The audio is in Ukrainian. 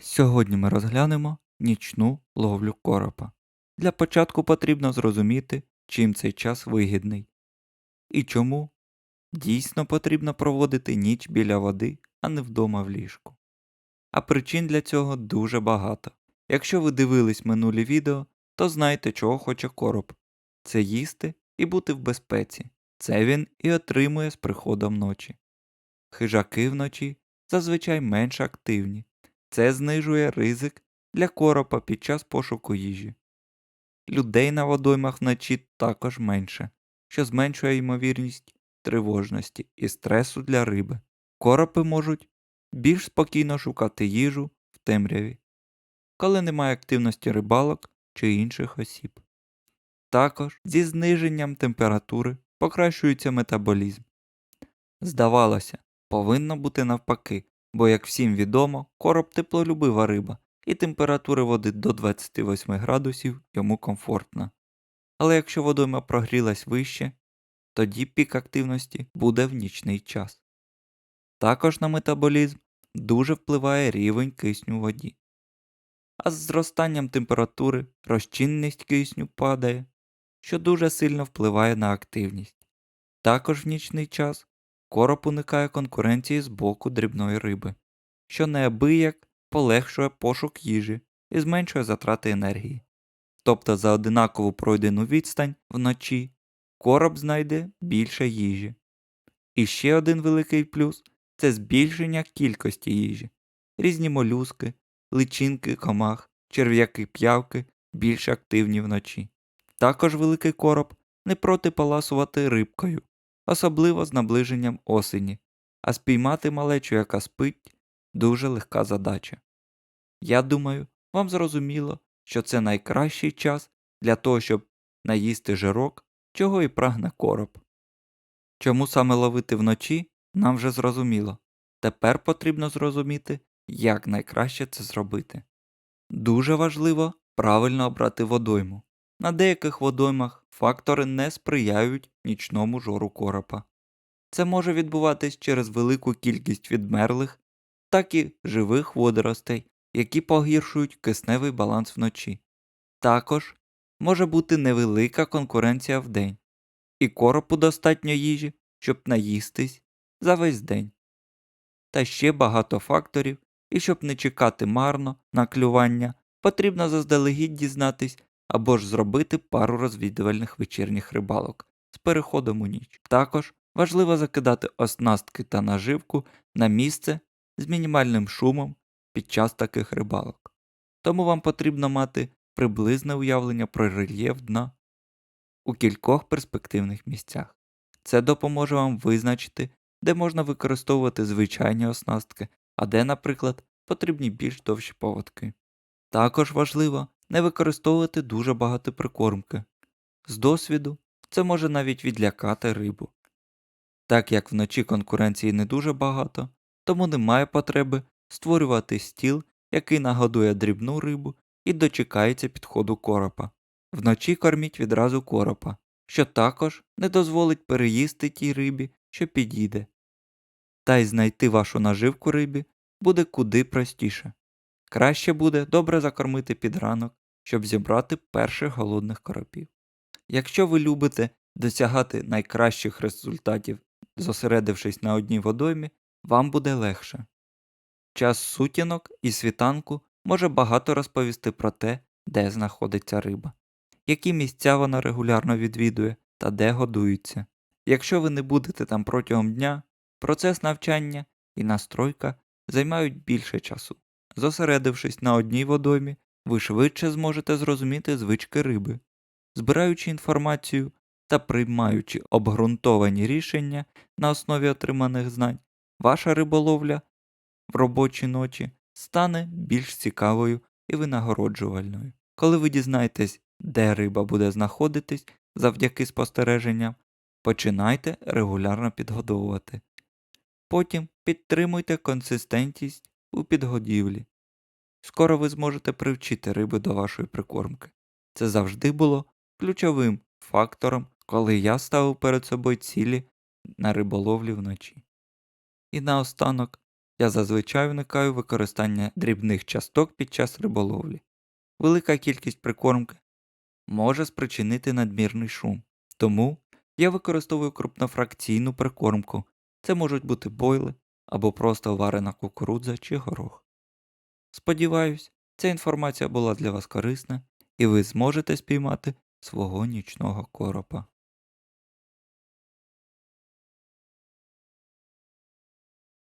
Сьогодні ми розглянемо нічну ловлю коропа. Для початку потрібно зрозуміти, чим цей час вигідний і чому дійсно потрібно проводити ніч біля води, а не вдома в ліжку. А причин для цього дуже багато. Якщо ви дивились минулі відео, то знаєте, чого хоче короб це їсти і бути в безпеці. Це він і отримує з приходом ночі. Хижаки вночі зазвичай менш активні. Це знижує ризик для коропа під час пошуку їжі. Людей на водоймах вночі також менше, що зменшує ймовірність тривожності і стресу для риби. Коропи можуть більш спокійно шукати їжу в темряві, коли немає активності рибалок чи інших осіб. Також зі зниженням температури покращується метаболізм. Здавалося, повинно бути навпаки, бо, як всім відомо, короб теплолюбива риба, і температура води до 28 градусів йому комфортна. Але якщо водойма прогрілась вище, тоді пік активності буде в нічний час. Також на метаболізм дуже впливає рівень кисню в воді. А з зростанням температури розчинність кисню падає, що дуже сильно впливає на активність. Також в нічний час короб уникає конкуренції з боку дрібної риби, що неабияк полегшує пошук їжі і зменшує затрати енергії. Тобто за одинакову пройдену відстань вночі короб знайде більше їжі. І ще один великий плюс це збільшення кількості їжі. Різні молюски, личинки комах, черв'яки п'явки більш активні вночі. Також великий короб не проти поласувати рибкою, особливо з наближенням осені, а спіймати малечу, яка спить, дуже легка задача. Я думаю, вам зрозуміло, що це найкращий час для того, щоб наїсти жирок, чого і прагне короб. Чому саме ловити вночі, нам вже зрозуміло. Тепер потрібно зрозуміти, як найкраще це зробити. Дуже важливо правильно обрати водойму. На деяких водоймах фактори не сприяють нічному жору коропа. Це може відбуватись через велику кількість відмерлих, так і живих водоростей, які погіршують кисневий баланс вночі. Також може бути невелика конкуренція вдень, і коропу достатньо їжі, щоб наїстись за весь день. Та ще багато факторів, і щоб не чекати марно на клювання, потрібно заздалегідь дізнатись або ж зробити пару розвідувальних вечірніх рибалок з переходом у ніч. Також важливо закидати оснастки та наживку на місце з мінімальним шумом під час таких рибалок. Тому вам потрібно мати приблизне уявлення про рельєф дна у кількох перспективних місцях. Це допоможе вам визначити, де можна використовувати звичайні оснастки, а де, наприклад, потрібні більш довші поводки. Також важливо не використовувати дуже багато прикормки. З досвіду це може навіть відлякати рибу. Так як вночі конкуренції не дуже багато, тому немає потреби створювати стіл, який нагодує дрібну рибу і дочекається підходу коропа. Вночі корміть відразу коропа, що також не дозволить переїсти тій рибі, що підійде. Та й знайти вашу наживку рибі буде куди простіше. Краще буде добре закормити під ранок, щоб зібрати перших голодних коропів. Якщо ви любите досягати найкращих результатів, зосередившись на одній водоймі, вам буде легше. Час сутінок і світанку може багато розповісти про те, де знаходиться риба, які місця вона регулярно відвідує та де годується. Якщо ви не будете там протягом дня, процес навчання і настройка займають більше часу. Зосередившись на одній водоймі, ви швидше зможете зрозуміти звички риби, збираючи інформацію та приймаючи обґрунтовані рішення на основі отриманих знань, ваша риболовля в робочі ночі стане більш цікавою і винагороджувальною. Коли ви дізнаєтесь, де риба буде знаходитись завдяки спостереженням, починайте регулярно підгодовувати. Потім підтримуйте консистентність у підгодівлі. Скоро ви зможете привчити риби до вашої прикормки. Це завжди було ключовим фактором, коли я ставив перед собою цілі на риболовлі вночі. І наостанок Я зазвичай уникаю використання дрібних часток під час риболовлі. Велика кількість прикормки може спричинити надмірний шум, тому я використовую крупнофракційну прикормку. Це можуть бути бойли або просто варена кукурудза чи горох. Сподіваюсь, ця інформація була для вас корисна і ви зможете спіймати свого нічного коропа.